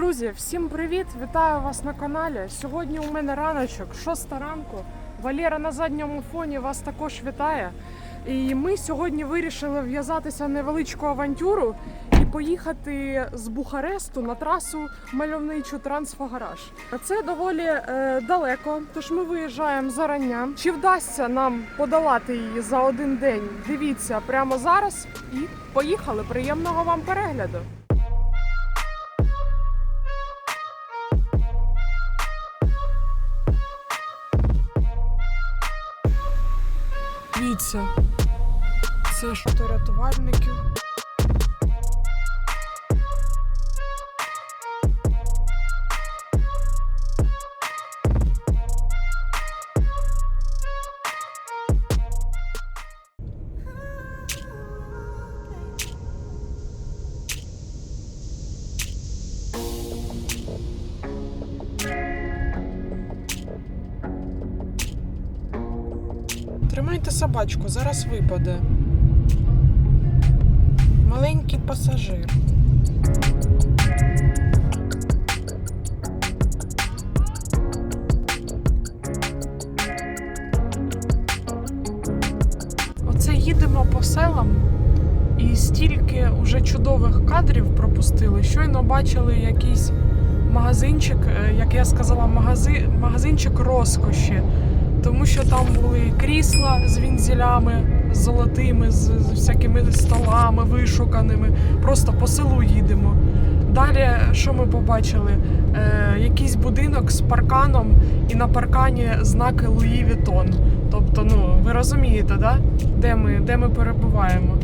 Друзі, всім привіт! Вітаю вас на каналі. Сьогодні у мене раночок, 6 ранку. Валера на задньому фоні вас також вітає. І ми сьогодні вирішили в'язатися невеличку авантюру і поїхати з Бухаресту на трасу мальовничу Трансфагараж. Це доволі е, далеко, тож ми виїжджаємо зарання. Чи вдасться нам подолати її за один день? Дивіться прямо зараз і поїхали. Приємного вам перегляду! Дивіться, це ж то рятувальників. Тримайте зараз випаде. Маленький пасажир. Оце їдемо по селам і стільки уже чудових кадрів пропустили. Щойно бачили якийсь магазинчик, е, як я сказала, магази... магазинчик розкоші тому що там були крісла з вінзелями з золотими, з, всякими столами вишуканими. Просто по селу їдемо. Далі, що ми побачили? Е, якийсь будинок з парканом, і на паркані знаки Луї Вітон. Тобто, ну ви розумієте, да? де, ми, де ми перебуваємо.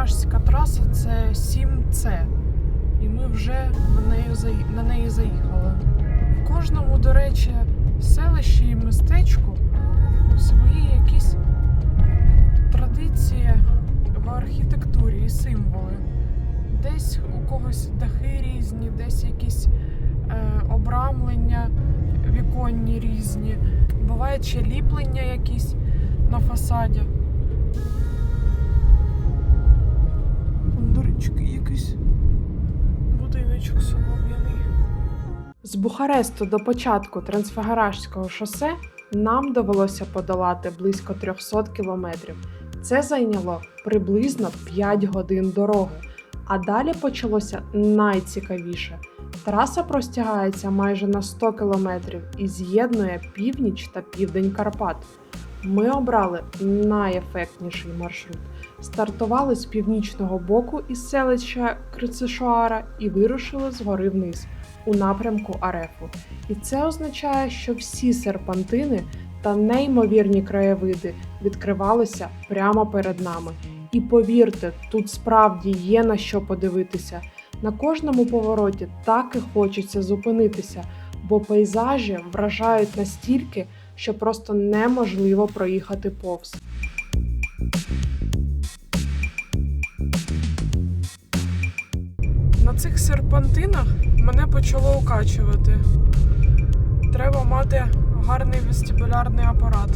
Трансфагаражська траса це 7С. І ми вже на неї, на неї заїхали. В кожному, до речі, селищі і містечку свої якісь традиції в архітектурі і символи. Десь у когось дахи різні, десь якісь е, обрамлення віконні різні. Буває ще ліплення якісь на фасаді. Вон, якийсь будиночок солом'яний. З Бухаресту до початку Трансфагаражського шосе нам довелося подолати близько 300 кілометрів. Це зайняло приблизно 5 годин дороги. А далі почалося найцікавіше. Траса простягається майже на 100 кілометрів і з'єднує північ та південь Карпат. Ми обрали найефектніший маршрут. Стартували з північного боку із селища Крицишоара і вирушили згори вниз у напрямку Арефу. І це означає, що всі серпантини та неймовірні краєвиди відкривалися прямо перед нами. І повірте, тут справді є на що подивитися. На кожному повороті так і хочеться зупинитися, бо пейзажі вражають настільки, що просто неможливо проїхати повз. Цих серпантинах мене почало укачувати. Треба мати гарний вестибулярний апарат.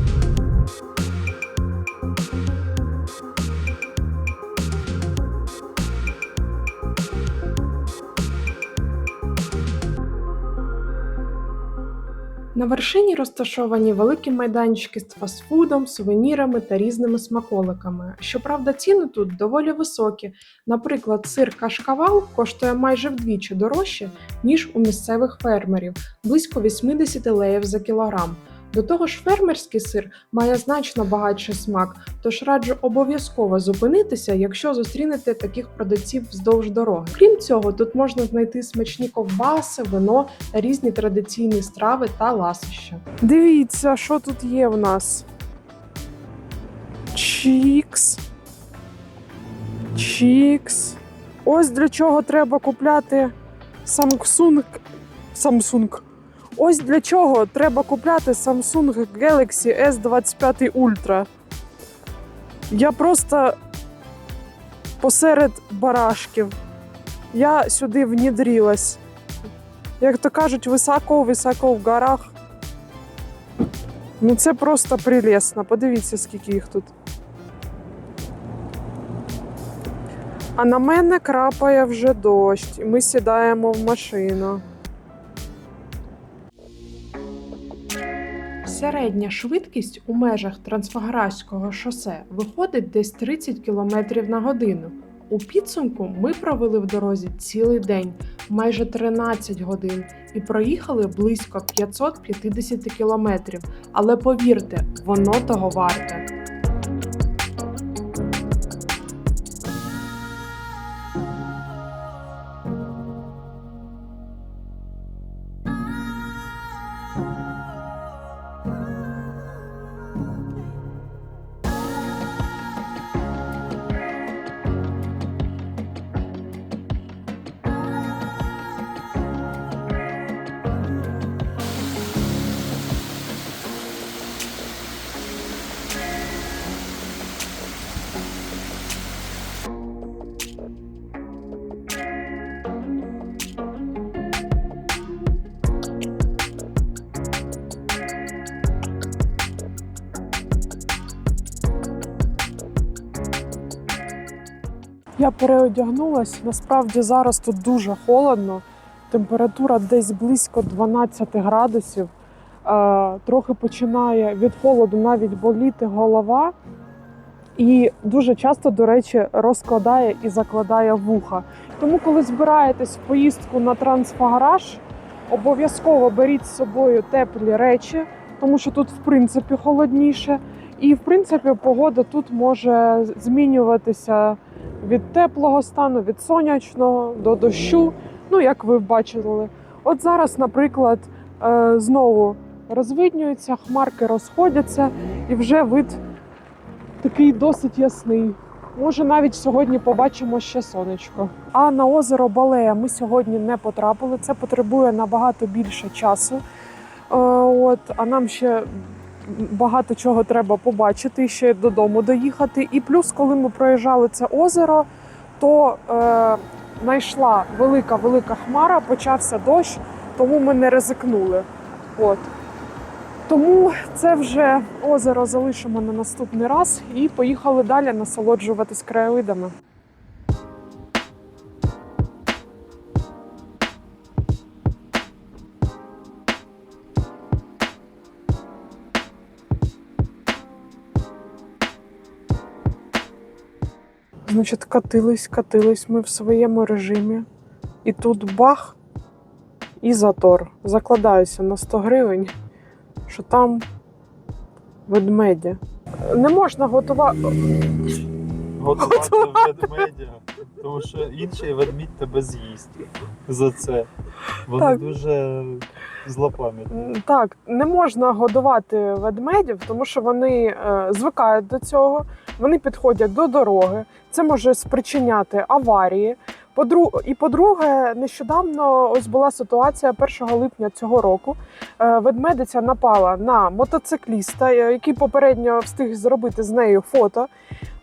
На вершині розташовані великі майданчики з фастфудом, сувенірами та різними смаколиками. Щоправда, ціни тут доволі високі. Наприклад, сир кашкавал коштує майже вдвічі дорожче, ніж у місцевих фермерів близько 80 леїв за кілограм. До того ж, фермерський сир має значно багатший смак, тож раджу обов'язково зупинитися, якщо зустрінете таких продавців вздовж дороги. Крім цього, тут можна знайти смачні ковбаси, вино різні традиційні страви та ласоща. Дивіться, що тут є в нас. Чікс. Чікс. Ось для чого треба купляти Samsung. Samsung. Ось для чого треба купляти Samsung Galaxy S25 Ultra. Я просто посеред барашків. Я сюди внідрілась. Як то кажуть, високо-високо в горах. Ну це просто прелесно. Подивіться, скільки їх тут. А на мене крапає вже дощ, і ми сідаємо в машину. Середня швидкість у межах Трансфаграського шосе виходить десь 30 км на годину. У підсумку ми провели в дорозі цілий день, майже 13 годин, і проїхали близько 550 кілометрів. Але повірте, воно того варте. Я переодягнулась. Насправді зараз тут дуже холодно. Температура десь близько 12 градусів. Е, трохи починає від холоду навіть боліти голова. І дуже часто, до речі, розкладає і закладає вуха. Тому, коли збираєтесь в поїздку на трансфагараж, обов'язково беріть з собою теплі речі, тому що тут, в принципі, холодніше. І, в принципі, погода тут може змінюватися від теплого стану, від сонячного до дощу. Ну, як ви бачили. От зараз, наприклад, е, знову розвиднюється, хмарки розходяться, і вже вид такий досить ясний. Може, навіть сьогодні побачимо ще сонечко. А на озеро Балея ми сьогодні не потрапили. Це потребує набагато більше часу. Е, От, а нам ще багато чого треба побачити, ще додому доїхати. І плюс, коли ми проїжджали це озеро, то е, знайшла велика велика хмара, почався дощ, тому ми не ризикнули. От. Тому це вже озеро залишимо на наступний раз і поїхали далі насолоджуватись краєвидами. Значить, катились, катились ми в своєму режимі. І тут бах і затор. Закладаюся на 100 гривень, що там ведмедя. Не можна готувати. готувати ведмедя, тому що інший ведмідь тебе з'їсть за це. Вони Так. дуже злопам'ятні. Так, не можна годувати ведмедів, тому що вони е, звикають до цього, вони підходять до дороги. Це може спричиняти аварії. І по-друге, нещодавно ось була ситуація 1 липня цього року. Е, Ведмедиця напала на мотоцикліста, е, який попередньо встиг зробити з нею фото.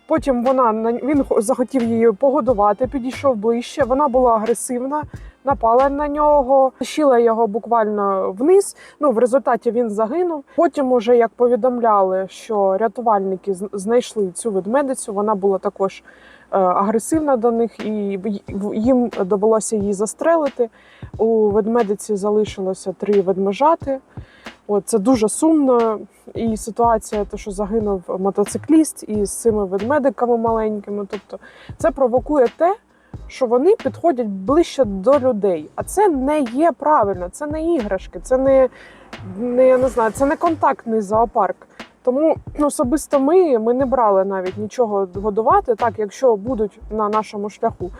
Потім вона він захотів її погодувати, підійшов ближче. Вона була агресивна, напала на нього, тащила його буквально вниз. Ну в результаті він загинув. Потім, уже як повідомляли, що рятувальники знайшли цю ведмедицю, вона була також е, агресивна до них, і їм довелося її застрелити. У ведмедиці залишилося три ведмежати. От це дуже сумно. І ситуація, то що загинув мотоцикліст із цими ведмедиками маленькими. Тобто, це провокує те, що вони підходять ближче до людей. А це не є правильно, це не іграшки, це не, не я не знаю, це не контактний зоопарк. Тому особисто ми, ми не брали навіть нічого годувати. Так, якщо будуть на нашому шляху,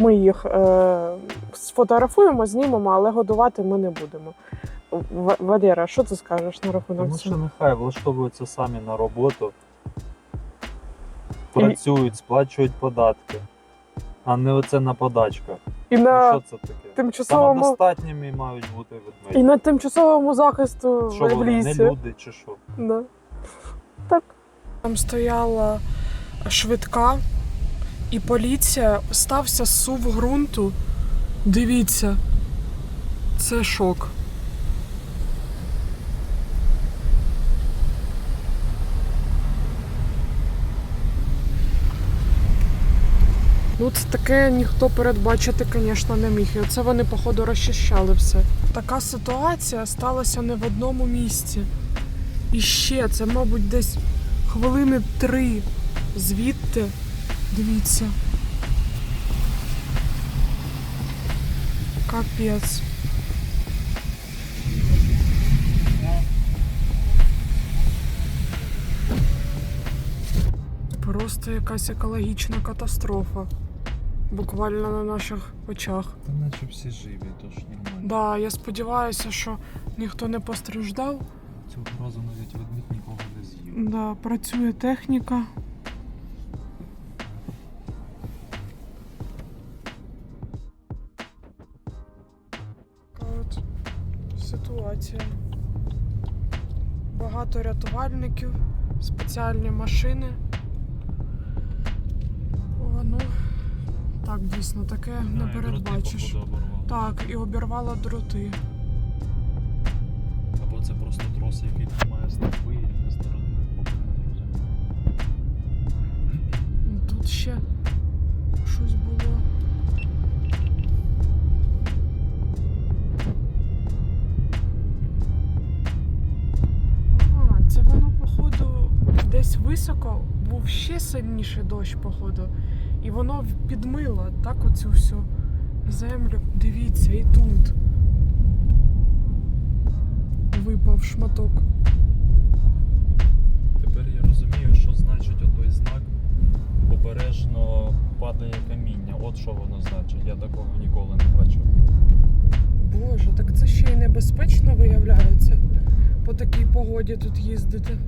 ми їх е, сфотографуємо, знімемо, але годувати ми не будемо. В- Валера, що ти скажеш на рахунок Тому що нехай влаштовуються самі на роботу, працюють, сплачують податки. А не оце на подачках. І Ну, на що це таке? тимчасовому Самодостатніми мають бути ведмеді. і на тимчасовому захисту Що в вони, не люди чи що? Да. Так. Там стояла швидка, і поліція стався сув ґрунту. Дивіться, це шок. Ну, це таке ніхто передбачити, звісно, не міг. І оце вони, походу, розчищали все. Така ситуація сталася не в одному місці. І ще це, мабуть, десь хвилини три звідти. Дивіться. Капець. Просто якась екологічна катастрофа. Буквально на наших очах. Та наче всі живі, тож нормально. Да, я сподіваюся, що ніхто не постраждав. Цього разу навіть ведмідь нікого не з'їв. Да, працює техніка. От ситуація. Багато рятувальників, спеціальні машини. Так, дійсно, таке не передбачиш. Так, і обірвало дроти. Або це просто трос, який тримає стовпи і не сторони. Тут ще щось було. Це воно, походу, десь високо був ще сильніший дощ, походу. І воно підмило так оцю всю землю. Дивіться, і тут випав шматок. Тепер я розумію, що значить отой знак обережно падає каміння. От що воно значить. Я такого ніколи не бачив. Боже, так це ще й небезпечно виявляється по такій погоді тут їздити.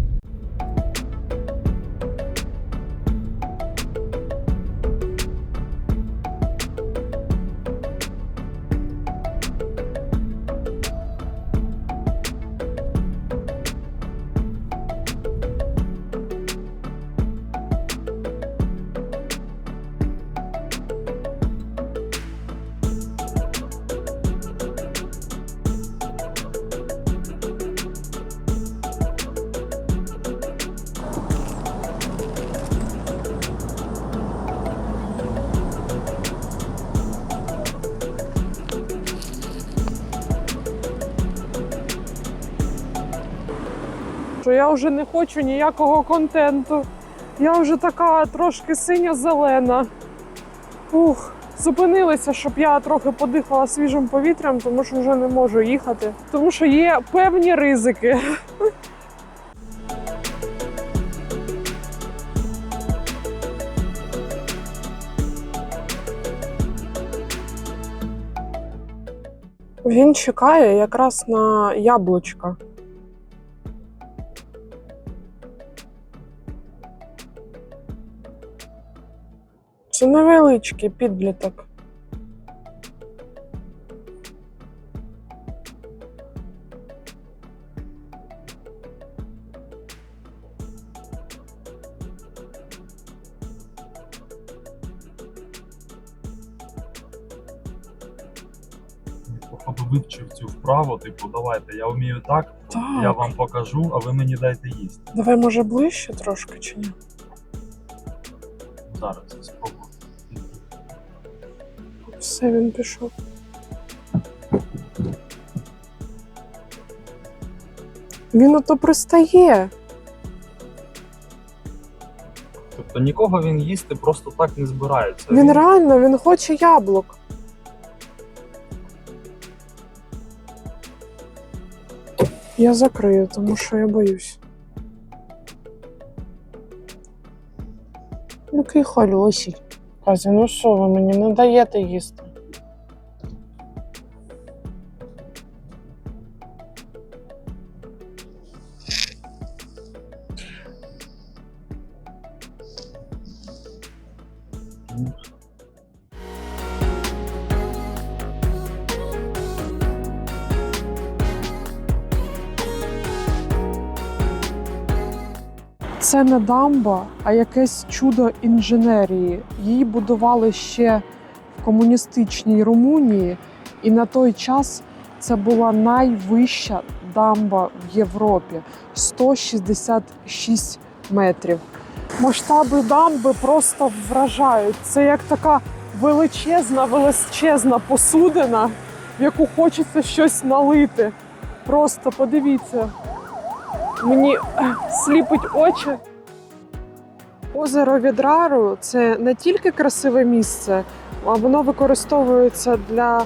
Що я вже не хочу ніякого контенту. Я вже така трошки синя-зелена. Ух, зупинилися, щоб я трохи подихала свіжим повітрям, тому що вже не можу їхати. Тому що є певні ризики. Він чекає якраз на яблучка. Це невеличкий підліток. Походу вивчив цю вправу, типу, давайте, я вмію так, Так. я вам покажу, а ви мені дайте їсти. Давай, може, ближче трошки чи ні? Зараз спробую. Все, він пішов. Він ото пристає. Тобто нікого він їсти просто так не збирається. Він реально, він хоче яблук. Я закрию, тому що я боюсь. Який холюсій. Казі, ну що ви мені не даєте їсти? Це не дамба, а якесь чудо інженерії. Її будували ще в комуністичній Румунії, і на той час це була найвища дамба в Європі 166 метрів. Масштаби дамби просто вражають. Це як така величезна, величезна посудина, в яку хочеться щось налити. Просто подивіться. Мені е, сліпить очі. Озеро Відрару це не тільки красиве місце, а воно використовується для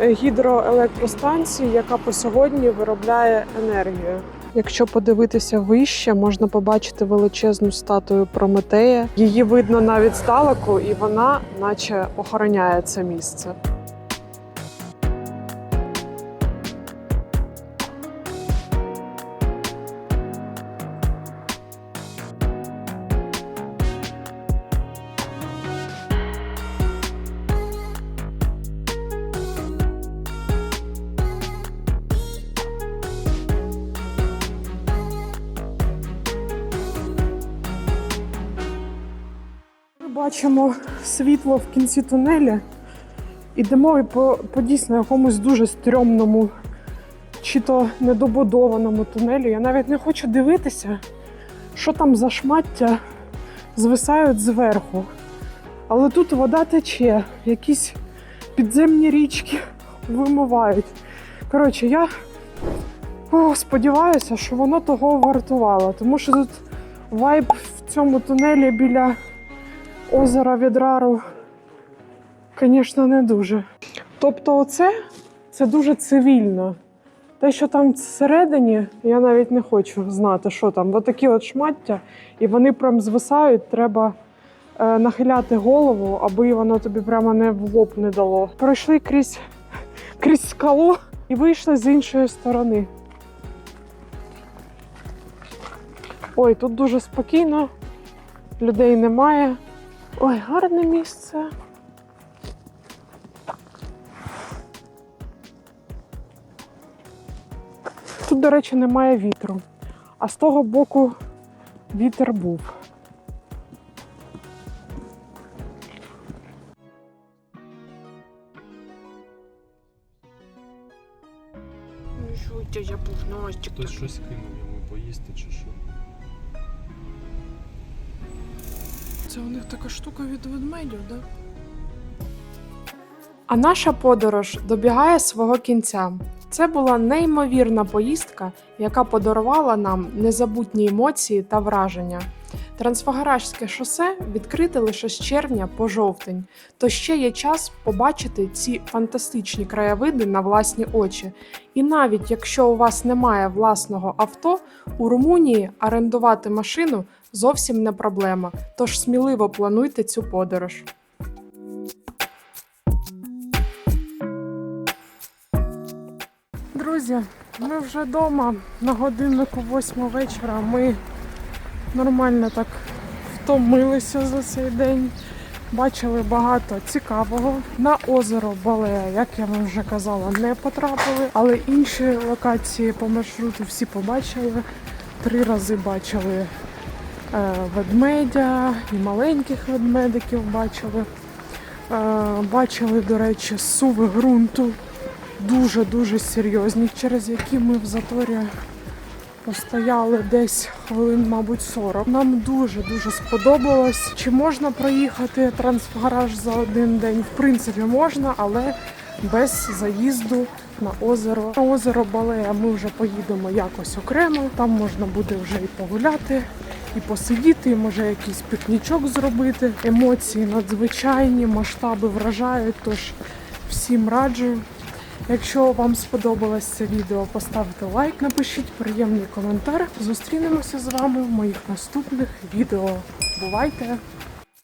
е, гідроелектростанції, яка по сьогодні виробляє енергію. Якщо подивитися вище, можна побачити величезну статую Прометея. Її видно навіть здалеку, і вона, наче, охороняє це місце. Бачимо світло в кінці тунелі. Ідемо і по, по дійсно якомусь дуже стрьомному чи то недобудованому тунелі. Я навіть не хочу дивитися, що там за шмаття звисають зверху. Але тут вода тече, якісь підземні річки вимивають. Коротше, я о, сподіваюся, що воно того вартувало, тому що тут вайб в цьому тунелі біля озера Відрару, звісно, не дуже. Тобто, оце це дуже цивільно. Те, що там всередині, я навіть не хочу знати, що там. Бо такі от шмаття, і вони прям звисають, треба е, нахиляти голову, аби воно тобі прямо не в лоб не дало. Пройшли крізь, крізь скалу і вийшли з іншої сторони. Ой, тут дуже спокійно, людей немає. Ой, гарне місце. Тут, до речі, немає вітру, а з того боку вітер був. Ну що, дядя пухнастик Хтось щось кинув йому поїсти чи що. Це у них така штука від ведмедів, да? А наша подорож добігає свого кінця. Це була неймовірна поїздка, яка подарувала нам незабутні емоції та враження. Трансфагаражське шосе відкрите лише з червня по жовтень, то ще є час побачити ці фантастичні краєвиди на власні очі. І навіть якщо у вас немає власного авто, у Румунії орендувати машину зовсім не проблема. Тож сміливо плануйте цю подорож. Друзі, ми вже вдома на годиннику 8 вечора. Ми нормально так втомилися за цей день. Бачили багато цікавого. На озеро Балея, як я вам вже казала, не потрапили, але інші локації по маршруту всі побачили. Три рази бачили ведмедя і маленьких ведмедиків бачили. Е, бачили, до речі, суви ґрунту дуже-дуже серйозні, через які ми в заторі постояли десь хвилин, мабуть, 40. Нам дуже-дуже сподобалось. Чи можна проїхати трансгараж за один день? В принципі, можна, але без заїзду на озеро. На озеро Балея ми вже поїдемо якось окремо. Там можна буде вже і погуляти, і посидіти, і може якийсь пікнічок зробити. Емоції надзвичайні, масштаби вражають. Тож всім раджу. Якщо вам сподобалось це відео, поставте лайк, напишіть приємний коментар. Зустрінемося з вами в моїх наступних відео. Бувайте!